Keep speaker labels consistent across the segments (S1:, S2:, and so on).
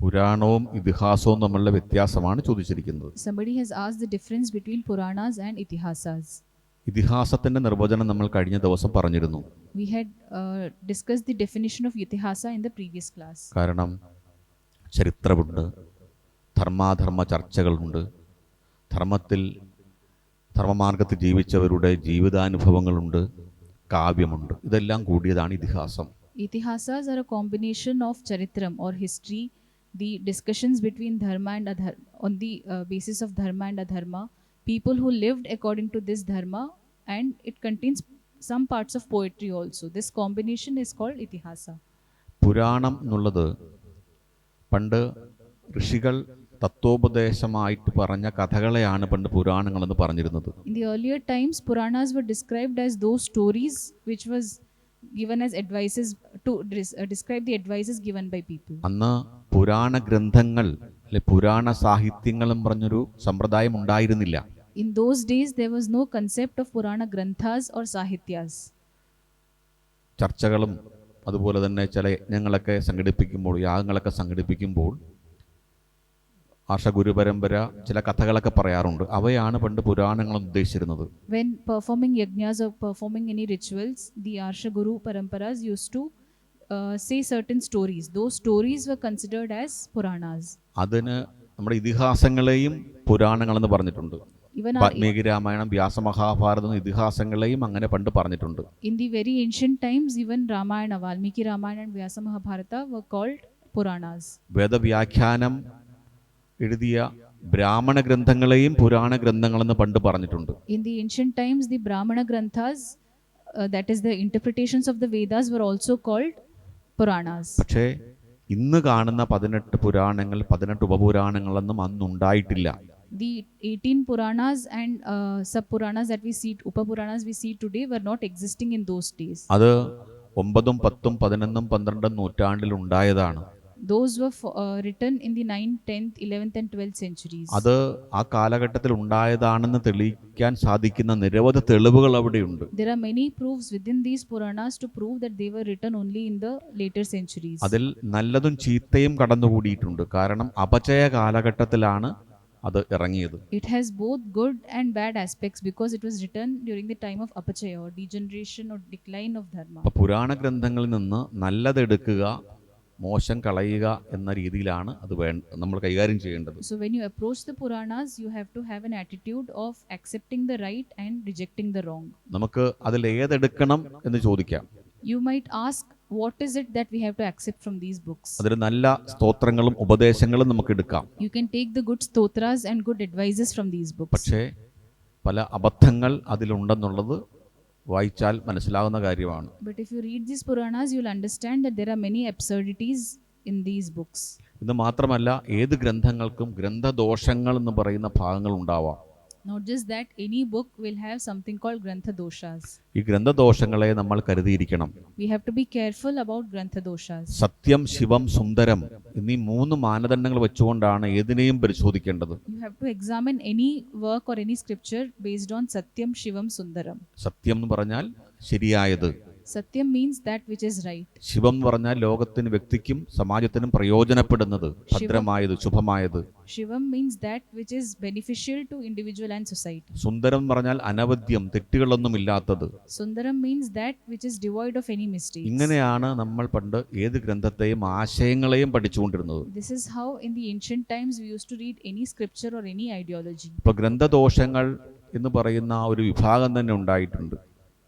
S1: പുരാണവും ഇതിഹാസവും തമ്മിലുള്ള വ്യത്യാസമാണ് ചോദിച്ചിരിക്കുന്നത്
S2: Somebody has asked the difference between Puranas and Itihasas.
S1: ഇതിഹാസത്തിന്റെ നിർവചനം നമ്മൾ കഴിഞ്ഞ ദിവസം പറഞ്ഞിരുന്നു
S2: We had uh, discussed the definition of Itihasa in the previous class.
S1: കാരണം ചരിത്രമുണ്ട് ധർമാധർമ്മ ചർച്ചകളുണ്ട് ധർമ്മത്തിൽ ധർമ്മമാർഗത്തിൽ ജീവിച്ചവരുടെ ജീവിതാനുഭവങ്ങളുണ്ട് കാവ്യമുണ്ട് ഇതെല്ലാം കൂടിയതാണ് ഇതിഹാസം
S2: Itihasas are a combination of charitram or history, the discussions between dharma and adhar- on the uh, basis of dharma and adharma, people who lived according to this dharma, and it contains some parts of poetry also. This combination is called Itihasa.
S1: പുരാണം എന്നുള്ളത് പണ്ട് ഋഷികൾ തത്വോപദേശമായിട്ട് പറഞ്ഞ കഥകളെയാണ് പണ്ട് പുരാണങ്ങളെന്ന് പറഞ്ഞിരുന്നത്
S2: In the earlier times, Puranas were described as those stories which was given as advices to dis- uh, describe the advices given by people.
S1: അന്ന് പുരാണ ഗ്രന്ഥങ്ങൾ അല്ലെ പുരാണ സാഹിത്യങ്ങളും പറഞ്ഞൊരു സമ്പ്രദായം ഉണ്ടായിരുന്നില്ല.
S2: In those days there was no concept of Purana granthas or സാഹിത്യാസ്
S1: ചർച്ചകളും അതുപോലെ തന്നെ ചില യജ്ഞങ്ങളൊക്കെ സംഘടിപ്പിക്കുമ്പോൾ യാഗങ്ങളൊക്കെ സംഘടിപ്പിക്കുമ്പോൾ ആർഷഗുരു പരമ്പര ചില കഥകളൊക്കെ പറയാറുണ്ട്. അവയാണ് പണ്ട് പുരാണങ്ങൾ ഉദ്ദേശിച്ചിരുന്നത്.
S2: When performing yajnas or performing any rituals the Arshaguru paramparas use to to say certain stories. Those stories were considered as Puranas.
S1: അതിന് നമ്മുടെ ഇതിഹാസങ്ങളെയും പുരാണങ്ങളെന്ന് പറഞ്ഞിട്ടുണ്ട് വാൽമീകി രാമായണം വ്യാസമഹാഭാരതം ഇതിഹാസങ്ങളെയും അങ്ങനെ പണ്ട് പറഞ്ഞിട്ടുണ്ട്
S2: in the very ancient times, even Ramayana, Valmiki Ramayana, and Vyasa Mahabharata were called Puranas.
S1: വേദവ്യാഖ്യാനം എഴുതിയ ബ്രാഹ്മണ ഗ്രന്ഥങ്ങളെയും പുരാണ ഗ്രന്ഥങ്ങളെന്ന് പണ്ട് പറഞ്ഞിട്ടുണ്ട്
S2: In the ancient times, the Brahmana Granthas, uh, that is, the interpretations of the Vedas, were also called Puranas.
S1: പക്ഷേ ഇന്ന് കാണുന്ന പതിനെട്ട് പുരാണങ്ങൾ പതിനെട്ട് ഉപപുരാണങ്ങളൊന്നും അന്നുണ്ടായിട്ടില്ല
S2: The 18 Puranas and uh, sub Puranas that we see, Upa Puranas we see today, were not existing in those days.
S1: അത് ഒമ്പതും പത്തും പതിനൊന്നും പന്ത്രണ്ടും നൂറ്റാണ്ടിൽ ഉണ്ടായതാണ്
S2: Those were fo- uh, written in the 9th, 10th, 11th, and 12th centuries.
S1: അത് ആ കാലഘട്ടത്തിൽ ഉണ്ടായതാണെന്ന് തെളിയിക്കാൻ സാധിക്കുന്ന നിരവധി തെളിവുകൾ അവിടെയുണ്ട്
S2: There are many proofs within these Puranas to prove that they were written only in the later centuries.
S1: അതിൽ നല്ലതും ചീത്തയും കടന്നുകൂടിയിട്ടുണ്ട് കാരണം അപചയ കാലഘട്ടത്തിലാണ് അത് ഇറങ്ങിയത്
S2: It has both good and bad aspects because it was written during the time of apachaya or degeneration or decline of dharma.
S1: അപ്പൊ പുരാണ ഗ്രന്ഥങ്ങളിൽ നിന്ന് നല്ലതെടുക്കുക മോശം കളയുക എന്ന രീതിയിലാണ് അത് നമ്മൾ കൈകാര്യം ചെയ്യേണ്ടത്.
S2: So when you approach the Puranas you have to have an attitude of accepting the right and rejecting the wrong
S1: നമുക്ക് അതിൽ ഏതെടുക്കണം എന്ന് ചോദിക്കാം.
S2: You might ask what is it that we have to accept from these books
S1: അതിൽ നല്ല സ്തോത്രങ്ങളും ഉപദേശങ്ങളും നമുക്ക് എടുക്കാം.
S2: You can take the good stotras and good advises from these books
S1: പക്ഷേ പല അബദ്ധങ്ങൾ അതിലുണ്ടെന്നുള്ളത് വായിച്ചാൽ മനസ്സിലാകുന്ന കാര്യമാണ്.
S2: But if you read these these you will understand that there are many absurdities in these books
S1: ഇത് മാത്രമല്ല ഏത് ഗ്രന്ഥങ്ങൾക്കും ഗ്രന്ഥദോഷങ്ങൾ എന്ന് പറയുന്ന ഭാഗങ്ങൾ ഉണ്ടാവാം.
S2: Not just that, any book will have something called Grantha Doshas.
S1: ഈ ഗ്രന്ഥദോഷങ്ങളെ നമ്മൾ കരുതിയിരിക്കണം
S2: We have to be careful about Grantha Doshas.
S1: സത്യം ശിവം സുന്ദരം എന്നീ മൂന്ന് മാനദണ്ഡങ്ങൾ വെച്ചുകൊണ്ടാണ് ഏതിനെയും പരിശോധിക്കേണ്ടത്
S2: You have to examine any work or any scripture based on Satyam, Shivam, Sundaram.
S1: സത്യം എന്ന് പറഞ്ഞാൽ ശരിയായത്
S2: satyam means that which is right
S1: ശിവം എന്ന് പറഞ്ഞാൽ ലോകത്തിന് വ്യക്തിക്കും സമാജത്തിനും പ്രയോജനപ്പെടുന്നത് ഭദ്രമായത് ശുഭമായത്.
S2: Shivam means that which is beneficial to individual and society
S1: സുന്ദരം എന്ന് പറഞ്ഞാൽ അനവദ്യം തെറ്റുകളൊന്നും ഇല്ലാത്തത്.
S2: Sundaram means that which is devoid of any mistakes
S1: ഇങ്ങനെയാണ് നമ്മൾ പണ്ട് ഏത് ഗ്രന്ഥത്തെയും ആശയങ്ങളെയും പഠിച്ചുകൊണ്ടിരുന്നത്.
S2: This is how in the ancient times we use to read any scripture or any ideology
S1: ഇപ്പോൾ ഗ്രന്ഥദോഷങ്ങൾ എന്ന് പറയുന്ന ഒരു വിഭാഗം തന്നെ ഉണ്ടായിട്ടുണ്ട്.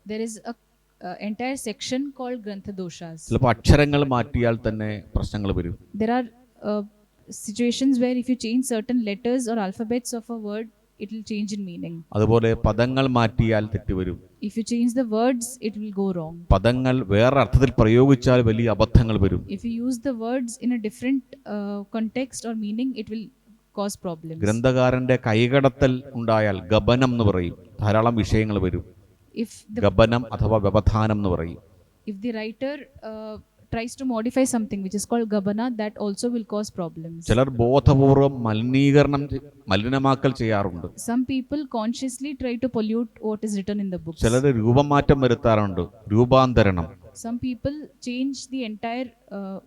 S2: There is a uh, entire section called Grantha Doshas.
S1: ചിലപ്പോൾ അക്ഷരങ്ങൾ മാറ്റിയാൽ തന്നെ പ്രശ്നങ്ങൾ വരും
S2: There are uh, situations where if you change certain letters or alphabets of a word, it will change in meaning.
S1: അതുപോലെ പദങ്ങൾ മാറ്റിയാൽ തെറ്റ് വരും
S2: If you change the words, it will go wrong.
S1: പദങ്ങൾ വേറെ അർത്ഥത്തിൽ പ്രയോഗിച്ചാൽ വലിയ അബദ്ധങ്ങൾ വരും
S2: If you use the words in a different uh, context or meaning, it will cause problems.
S1: ഗ്രന്ഥകാരന്റെ കൈകടത്തൽ ഉണ്ടായാൽ ഗബനം എന്ന് പറയും ധാരാളം വിഷയങ്ങൾ വരും ഗബനം അഥവാ വ്യവധാനം എന്ന് പറയും
S2: if the writer uh, tries to modify something which is called gabana, that also will cause problems.
S1: ചിലർ ബോധപൂർവം മലിനീകരണം മലിനമാക്കൽ ചെയ്യാറുണ്ട്
S2: Some people consciously try to pollute what is written in the books.
S1: ചിലർ രൂപമാറ്റം വരുത്താറുണ്ട് രൂപാന്തരണം
S2: Some people change the entire uh,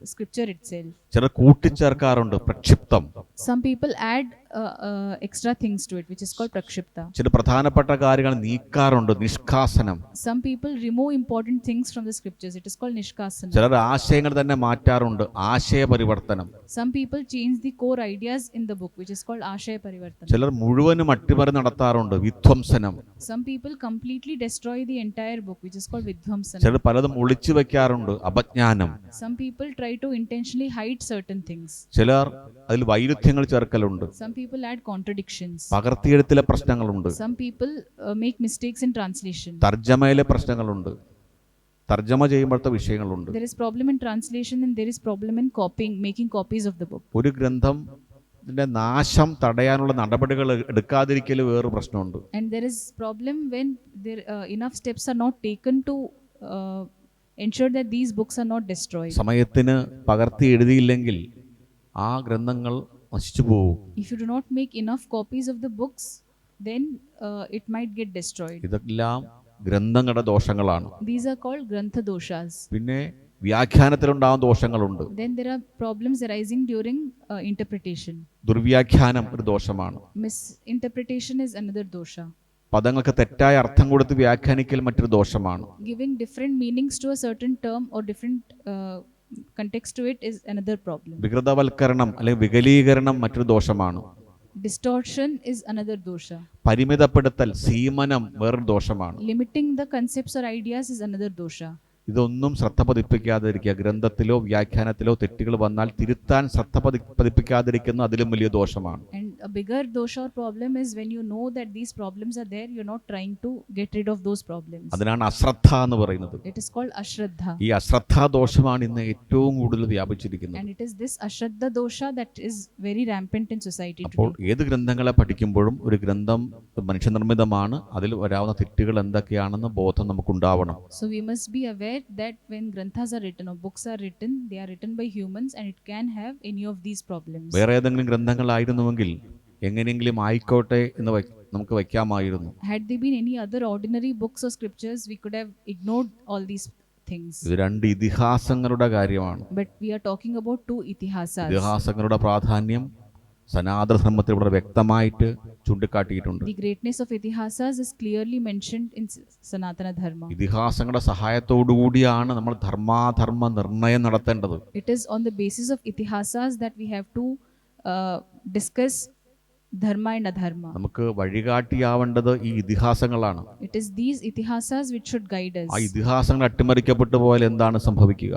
S2: scripture itself.
S1: ചിലർ കൂട്ടിച്ചേർക്കാറുണ്ട് പ്രക്ഷിപ്തം
S2: Some people add uh, uh, extra things to it, which is called prakshipta.
S1: ചില പ്രധാനപ്പെട്ട കാര്യങ്ങൾ നീക്കാറുണ്ട് നിഷ്കാസനം
S2: Some people remove important things from the scriptures. It is called nishkasana.
S1: ചിലർ ആശയങ്ങൾ തന്നെ മാറ്റാറുണ്ട് ആശയ പരിവർത്തനം
S2: Some people change the core ideas in the book, which is called ashaya parivartana.
S1: ചിലർ മുഴുവനും അട്ടിമറി നടത്താറുണ്ട് വിധ്വംസനം
S2: Some people completely destroy the entire book, which is called vidvamsana.
S1: ചിലർ പലതും ഒളിച്ചു വെക്കാറുണ്ട് അപജ്ഞാനം
S2: Some people try to intentionally hide certain things.
S1: ചിലർ അതിൽ വൈരുദ്ധ്യങ്ങൾ ചേർക്കലുണ്ട്
S2: Some people add contradictions.
S1: പകർത്തിയെഴുത്തിലെ പ്രശ്നങ്ങളുണ്ട്
S2: Some people uh, make mistakes in translation.
S1: തർജമയിലെ പ്രശ്നങ്ങളുണ്ട് തർജമ ചെയ്യുമ്പോഴത്തെ വിഷയങ്ങളുണ്ട്
S2: There is problem in translation and there is problem in copying, making copies of the book.
S1: ഒരു ഗ്രന്ഥം ഇതിന്റെ നാശം തടയാനുള്ള നടപടികൾ എടുക്കാതിരിക്കൽ വേറൊരു പ്രശ്നമുണ്ട്
S2: And there is problem when there uh, enough steps are not taken to uh, ensure that these books are not destroyed.
S1: സമയത്തിന് പകർത്തി എഴുതിയില്ലെങ്കിൽ ആ ഗ്രന്ഥങ്ങൾ നശിച്ചു പോകും
S2: If you do not make enough copies of the books, then uh, it might get destroyed.
S1: ഇതെല്ലാം ഗ്രന്ഥങ്ങളുടെ ദോഷങ്ങളാണ്
S2: These are called grantha doshas.
S1: പിന്നെ വ്യാഖ്യാനത്തിലുണ്ടാകുന്ന ദോഷങ്ങളുണ്ട്
S2: Then there are problems arising during uh, interpretation.
S1: ദുർവ്യാഖ്യാനം ഒരു ദോഷമാണ്
S2: Misinterpretation is another dosha.
S1: പദങ്ങൾക്ക് തെറ്റായ അർത്ഥം കൊടുത്ത് വ്യാഖ്യാനിക്കൽ മറ്റൊരു ദോഷമാണ്
S2: giving different meanings to a certain term or different context to it is another problem.
S1: വികൃതവൽക്കരണം അല്ലെങ്കിൽ വികലീകരണം മറ്റൊരു ദോഷമാണ്
S2: Distortion is another dosha.
S1: പരിമിതപ്പെടുത്തൽ സീമനം വേറൊരു ദോഷമാണ്
S2: Limiting the concepts or ideas is another dosha.
S1: ഇതൊന്നും ശ്രദ്ധ പതിപ്പിക്കാതിരിക്കുക ഗ്രന്ഥത്തിലോ വ്യാഖ്യാനത്തിലോ തെറ്റുകൾ വന്നാൽ തിരുത്താൻ ശ്രദ്ധ പതി പതിപ്പിക്കാതിരിക്കുന്ന അതിലും വലിയ ദോഷമാണ്
S2: a bigger dosha or problem is when you know that these problems are there, you're not trying to get rid of those problems.
S1: അതിനാണ് അശ്രദ്ധ എന്ന് പറയുന്നത്
S2: It is called ashraddha.
S1: ഈ അശ്രദ്ധ ദോഷമാണ് ഇന്ന് ഏറ്റവും കൂടുതൽ വ്യാപിച്ചിരിക്കുന്നത്
S2: And it is this ashraddha dosha that is very rampant in society
S1: അപ്പോൾ. ഏത് ഗ്രന്ഥങ്ങളെ പഠിക്കുമ്പോഴും ഒരു ഗ്രന്ഥം മനുഷ്യനിർമ്മിതമാണ് അതിൽ വരാവുന്ന തെറ്റുകൾ എന്തൊക്കെയാണെന്ന് ബോധം നമുക്കുണ്ടാവണം
S2: So we must be aware that when granthas are written or books are written, they are written by humans and it can have any of these problems.
S1: വേറെ ഏതെങ്കിലും ഗ്രന്ഥങ്ങളായിരുന്നുവെങ്കിൽ എങ്ങനെയെങ്കിലും ആയിക്കോട്ടെ എന്ന് നമുക്ക് വെക്കാമായിരുന്നു
S2: had the been any other ordinary books or scriptures we could have ignored all these things
S1: ഇത് രണ്ട് ഇതിഹാസങ്ങളുടെ കാര്യമാണ്.
S2: But we are talking about two ഇതിഹാസ
S1: ഇതിഹാസങ്ങളുടെ പ്രാധാന്യം സനാതനധർമ്മത്തിൽ ഇവിടെ വ്യക്തമായിട്ട് ചൂണ്ടിക്കാട്ടിയിട്ടുണ്ട്.
S2: The greatness of itihasas is clearly mentioned in Sanatana Dharma.
S1: ഇതിഹാസങ്ങളുടെ സഹായത്തോടു കൂടിയാണ് നമ്മൾ ധർമ്മാധർമ്മ നിർണയം നടത്തേണ്ടത്.
S2: It is on the basis of itihasas that we have to discuss
S1: നമുക്ക് വഴികാട്ടിയാവേണ്ടത് ഈ ഇതിഹാസങ്ങളാണ്. ആ ഇതിഹാസങ്ങൾ അട്ടിമറിക്കപ്പെട്ടു എന്താണ് സംഭവിക്കുക?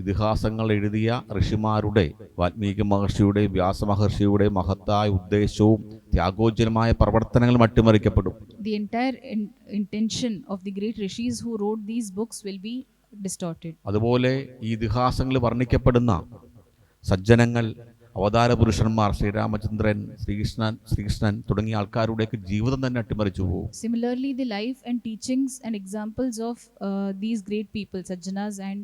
S1: ഇതിഹാസങ്ങൾ എഴുതിയ ഋഷിമാരുടെ വാൽമീകി മഹർഷിയുടെ വ്യാസ മഹർഷിയുടെ മഹത്തായ ഉദ്ദേശവും ത്യാഗോജ്വലമായ പ്രവർത്തനങ്ങളും അട്ടിമറിക്കപ്പെടും.
S2: The entire intention of the great rishis who wrote these books will be
S1: അതുപോലെ ഈ ഇതിഹാസങ്ങളിൽ വർണിക്കപ്പെടുന്ന സജ്ജനങ്ങൾ അവതാര പുരുഷന്മാർ ശ്രീരാമചന്ദ്രൻ ശ്രീകൃഷ്ണൻ ശ്രീകൃഷ്ണൻ തുടങ്ങിയ ആൾക്കാരുടെയൊക്കെ ജീവിതം തന്നെ അട്ടിമറിച്ചു പോകും
S2: Similarly, the life and teachings and examples of uh, these great people, Sajjanas and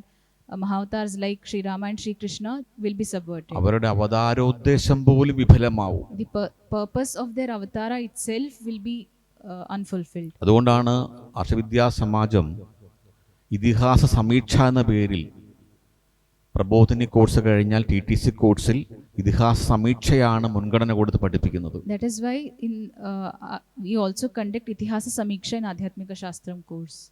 S2: uh, Mahavatars like Sri Rama and Sri Krishna, will be subverted.
S1: അവരുടെ അവതാരോദ്ദേശം പോലും വിഫലമാവും
S2: purpose of their avatara itself will be uh, unfulfilled.
S1: അതുകൊണ്ടാണ് അർഷവിദ്യാ സമാജം ഇതിഹാസ സമീക്ഷ എന്ന പേരിൽ പ്രബോധന course കഴിഞ്ഞാൽ T T C കോഴ്സിൽ ഇതിഹാസ സമീക്ഷയാണ് മുൻഗണന കൊടുത്ത് പഠിപ്പിക്കുന്നത്.
S2: That is why also conduct Itihasa Samiksha in ആധ്യാത്മിക ശാസ്ത്രം കോഴ്സ്